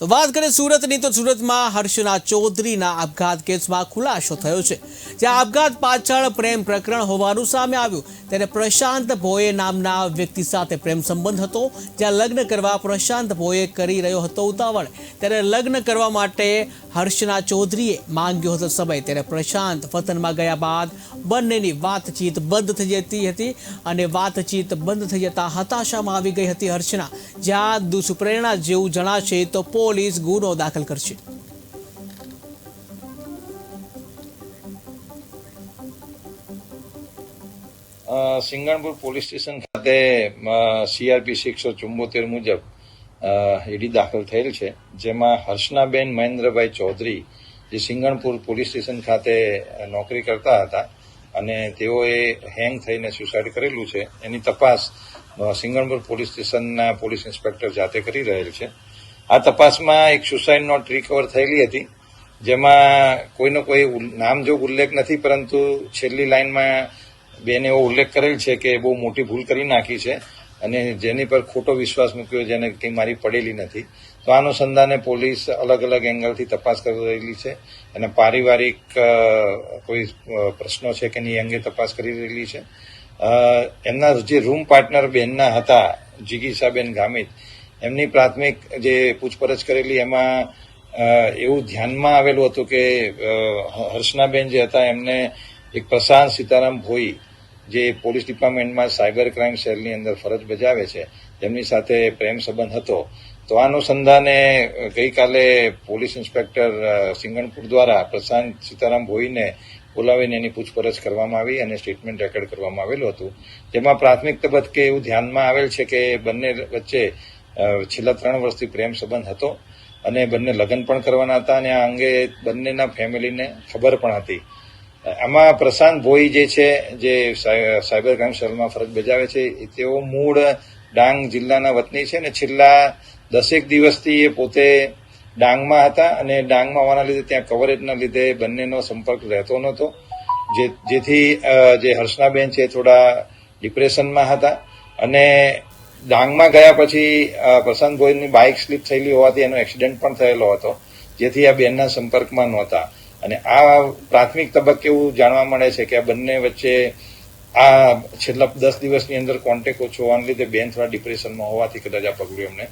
તો વાત કરીએ સુરતની, તો સુરતમાં હર્ષના ચૌધરીના આપઘાત કેસમાં ખુલાસો થયો છે, જ્યાં આપઘાત પાછળ પ્રેમ પ્રકરણ હોવાનું સામે આવ્યું. ત્યારે પ્રશાંત ભોએ નામના વ્યક્તિ સાથે પ્રેમ સંબંધ હતો, જ્યાં લગ્ન કરવા પ્રશાંત ભોએ કરી રહ્યો હતો ઉતાવળ. ત્યારે લગ્ન કરવા માટે હર્ષના ચૌધરીએ માંગ્યો હતો સમય. ત્યારે પ્રશાંત વતનમાં ગયા બાદ બંનેની વાતચીત બંધ થઈ જતી હતી અને વાતચીત બંધ થઈ જતા હતાશામાં આવી ગઈ હતી હર્ષના. જ્યાં દુષ્પ્રેરણા જેવું જણાશે તો પોલીસ ગુનો દાખલ કરશે. સિંગણપુર પોલીસ સ્ટેશન ખાતે સીઆરપી એકસો ચુંબોતેર મુજબ ઈડી દાખલ થયેલ છે. જેમાં હર્ષનાબેન મહેન્દ્રભાઈ ચૌધરી, જે સિંગણપુર પોલીસ સ્ટેશન ખાતે નોકરી કરતા હતા અને તેઓએ હેંગ થઈને સુસાઇડ કરેલું છે. એની તપાસ સિંગણપુર પોલીસ સ્ટેશનના પોલીસ ઇન્સ્પેક્ટર જાતે કરી રહેલ છે. આ તપાસમાં એક સુસાઇડ નોટ રિકવર થયેલી હતી, જેમાં કોઈનો કોઈ નામ જો ઉલ્લેખ નથી, પરંતુ છેલ્લી લાઇનમાં બેને એવો ઉલ્લેખ કરેલ છે કે બહુ મોટી ભૂલ કરી નાખી છે અને જેની પર ખોટો વિશ્વાસ મૂક્યો, જેને કંઈ મારી પડેલી નથી. તો અનુસંધાને પોલીસ અલગ અલગ એંગલથી તપાસ કરી રહેલી છે અને પારિવારિક કોઈ પ્રશ્નો છે કે નહીં એ અંગે તપાસ કરી રહેલી છે. એમના જે રૂમ પાર્ટનર બેનના હતા, જીગીસાબેન ગામિત એમની પ્રાથમિક જે પૂછપરછ કરેલી, એમાં એવું ધ્યાનમાં આવેલું હતું કે હર્ષનાબેન જે હતા, એમને એક પ્રશાંત સીતારામ ભોઈ, જે પોલીસ ડિપાર્ટમેન્ટમાં સાયબર ક્રાઇમ સેલની અંદર ફરજ બજાવે છે, તેમની સાથે પ્રેમ સંબંધ હતો. તો આ અનુસંધાને ગઈકાલે પોલીસ ઇન્સ્પેક્ટર સિંગણપુર દ્વારા પ્રશાંત સીતારામ ભોઈને બોલાવીને એની પૂછપરછ કરવામાં આવી અને સ્ટેટમેન્ટ રેકોર્ડ કરવામાં આવેલું હતું. જેમાં પ્રાથમિક તબક્કે એવું ધ્યાનમાં આવેલ છે કે બંને વચ્ચે છેલ્લા ત્રણ વર્ષથી પ્રેમ સંબંધ હતો અને બંને લગ્ન પણ કરવાના હતા અને આ અંગે બંનેના ફેમિલીને ખબર પણ હતી. આમાં પ્રશાંત ભોઈ જે છે, જે સાય- સાયબર ક્રાઇમ સેલમાં ફરજ બજાવે છે તેઓ મૂળ ડાંગ જિલ્લાના વતની છે ને છેલ્લા દસેક દિવસથી એ પોતે ડાંગમાં હતા અને ડાંગમાં હોવાના લીધે ત્યાં કવરેજના લીધે બંનેનો સંપર્ક રહેતો નહોતો. જેથી જે હર્ષનાબેન છે થોડા ડિપ્રેશનમાં હતા અને ડાંગમાં ગયા પછી પ્રશાંત ગોયલની બાઇક સ્લીપ થયેલી હોવાથી એનો એક્સિડન્ટ પણ થયેલો હતો, જેથી આ બેનના સંપર્કમાં નહોતા. અને આ પ્રાથમિક તબક્કે એવું જાણવા મળે છે કે આ બંને વચ્ચે આ છેલ્લા દસ દિવસની અંદર કોન્ટેક્ટ ઓછો હોવાને લીધે બેન થોડા ડિપ્રેશનમાં હોવાથી કદાચ આ પગલું એમને